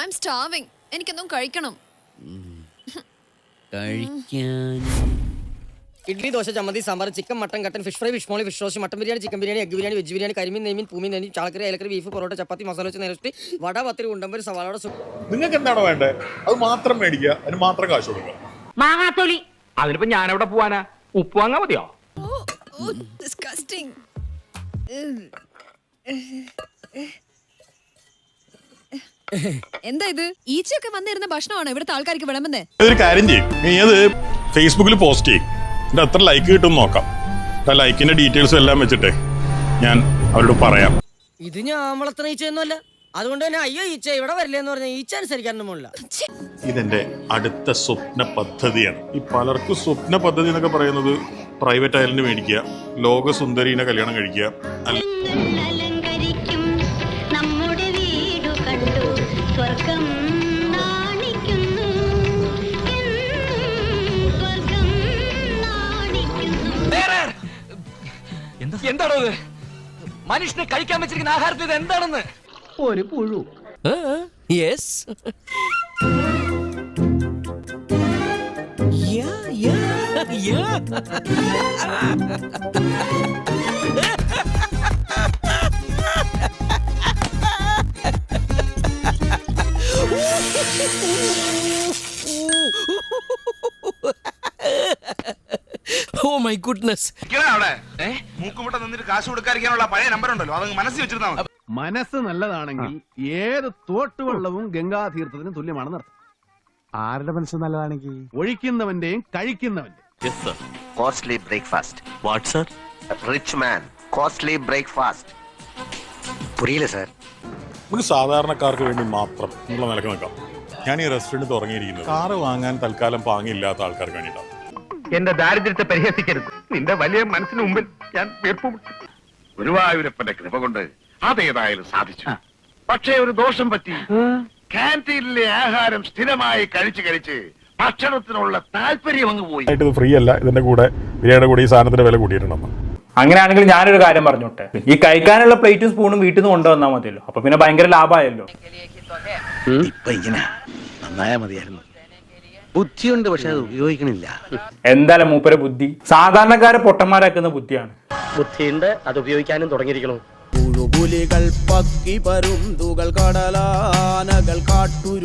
I M starving എനിക്കെന്തും കഴിക്കണം. കഴിക്കാൻ. ഇഡ്ലി ദോശ ചമ്മന്തി സാമ്പാർ ചിക്കൻ മട്ടൻ കട്ടൻ fish fry fish molee fish roast mutton biryani chicken biryani egg biryani veg biryani കരിമീൻ നെയ്മീൻ പൂമീൻ നെയ്മീൻ ചാളക്കറി ഏലക്കറി ബീഫ് പൊറോട്ട ചപ്പാത്തി മസാല വെച്ച് നേരിട്ട് വട പത്തിരി ഉണ്ടമ്പര് സവാളയുടെ സു നിങ്ങൾക്ക് എന്താണോ വേണ്ടത്? അത് മാത്രം മേടിക്കുക അതിന് മാത്രം കാശ് കൊടുക്കുക. മാങ്ങാത്തൊലി. അതിനിപ്പോ ഞാൻ എവിടെ പോവാനാ? ഉപ്പ് വാങ്ങാ മതിയോ? ഡിസ്കസ്റ്റിംഗ് എന്താ ഇത്? ഈച്ചയൊക്കെ വന്നിരുന്ന ഭക്ഷണമാണ് ഇവിടുത്തെ ആൾക്കാർക്ക് വിളമ്പുന്നേ? ഒരു കാര്യം ചെയ്യും. നീ അത് ഫേസ്ബുക്കിൽ പോസ്റ്റ് ചെയ്യും. എന്റെ എത്ര ലൈക്ക് കിട്ടും നോക്കാം. ആ ലൈക്കിന്റെ ഡീറ്റെയിൽസ് എല്ലാം വെച്ചിട്ടേ ഞാൻ അവരോട് പറയാം. ഇത് ഞാൻ വളർത്തുന്ന ഈച്ചയൊന്നുമല്ല. അതുകൊണ്ട് തന്നെ അയ്യോ ഈച്ച ഇവിടെ വരില്ലെന്ന് പറഞ്ഞാൽ ഈച്ച അനുസരിക്കാനൊന്നും പോണില്ല. ഇതെന്റെ അടുത്ത സ്വപ്ന പദ്ധതിയാണ്. ഈ പലർക്കും സ്വപ്ന പദ്ധതി എന്നൊക്കെ പറയുന്നത് പ്രൈവറ്റ് ഐലൻഡ് മേടിക്കുക ലോക സുന്ദരീനെ കല്യാണം കഴിക്കുക അല്ല എന്താണോ ഇത്? മനുഷ്യനെ കഴിക്കാൻ വെച്ചിരിക്കുന്ന ആഹാരത്തിൽ ഇത് എന്താണെന്ന്? ഒരു പുഴു. യെസ്. ഓ മൈ ഗുഡ്നസ് അവിടെ. മൂക്കുമുട്ട നിന്നിട്ട് കാശ് കൊടുക്കാതിരിക്കാനുള്ള പഴയ നമ്പർ ഉണ്ടല്ലോ. അത് മനസ്സിൽ വെച്ചിരുന്നാ മതി. മനസ്സ് നല്ലതാണെങ്കിൽ ഏത് തോട്ടുവെള്ളവും ഗംഗാതീർത്ഥത്തിന് തുല്യമാണെന്ന് അർത്ഥം ആരുടെ മനസ്സ് നല്ലതാണെങ്കിൽ? ഒഴിക്കുന്നവന്റെയും കഴിക്കുന്നവന്റെയും. Costly breakfast what sir rich man costly breakfast പുരിയില്ല sir നമുക്ക് സാധാരണക്കാർക്ക് വേണ്ടി മാത്രം എന്നുള്ള നിലയ്ക്ക് നിൽക്കാം. ഞാൻ ഈ റെസ്റ്റോറന്റ് തുടങ്ങിയിരിക്കുന്നത്. കാറ് വാങ്ങാൻ തൽക്കാലം പാങ്ങില്ലാത്ത ആൾക്കാർക്ക് വേണ്ടിയിട്ടാണ് എന്റെ ദാരിദ്ര്യത്തെ പരിഹസിക്കരുത്. നിന്റെ വലിയ മനസ്സിന് മുമ്പിൽ ഞാൻ ഗുരുവായൂരപ്പന്റെ കൃപ കൊണ്ട് അതേതായാലും സാധിച്ചു. പക്ഷേ ഒരു ദോഷം പറ്റി. കാന്റീനിലെ ആഹാരം സ്ഥിരമായി കഴിച്ചു കഴിച്ച് ഭക്ഷണത്തിനുള്ള താല്പര്യം അങ്ങ് പോയി. ആയിട്ട് ഇത് ഫ്രീ അല്ല. ഇതിന്റെ കൂടെ ബിരിയാണിയുടെ കൂടെ ഈ സാധനത്തിന്റെ വില കൂടിയിട്ടുണ്ടെന്ന്. അങ്ങനെയാണെങ്കിൽ ഞാനൊരു കാര്യം പറഞ്ഞോട്ടെ? ഈ കഴിക്കാനുള്ള പ്ലേറ്റും സ്പൂണും വീട്ടിൽ നിന്ന് കൊണ്ടുവന്നാൽ മതിയല്ലോ. അപ്പൊ പിന്നെ ഭയങ്കര ലാഭമായല്ലോ ഇപ്പൊ ഇങ്ങനെ നന്നായാ മതിയായിരുന്നു. ബുദ്ധിയുണ്ട് പക്ഷെ അത് ഉപയോഗിക്കണില്ല. എന്തായാലും മൂപ്പരെ ബുദ്ധി? സാധാരണക്കാരെ പൊട്ടന്മാരാക്കുന്ന ബുദ്ധിയാണ്. ബുദ്ധിയുണ്ട് അത് ഉപയോഗിക്കാനും തുടങ്ങിയിരിക്കണം പുഴുപുലികൾ പക്കി പരുന്തുകൾ കടലാനകൾ കാട്ടുരു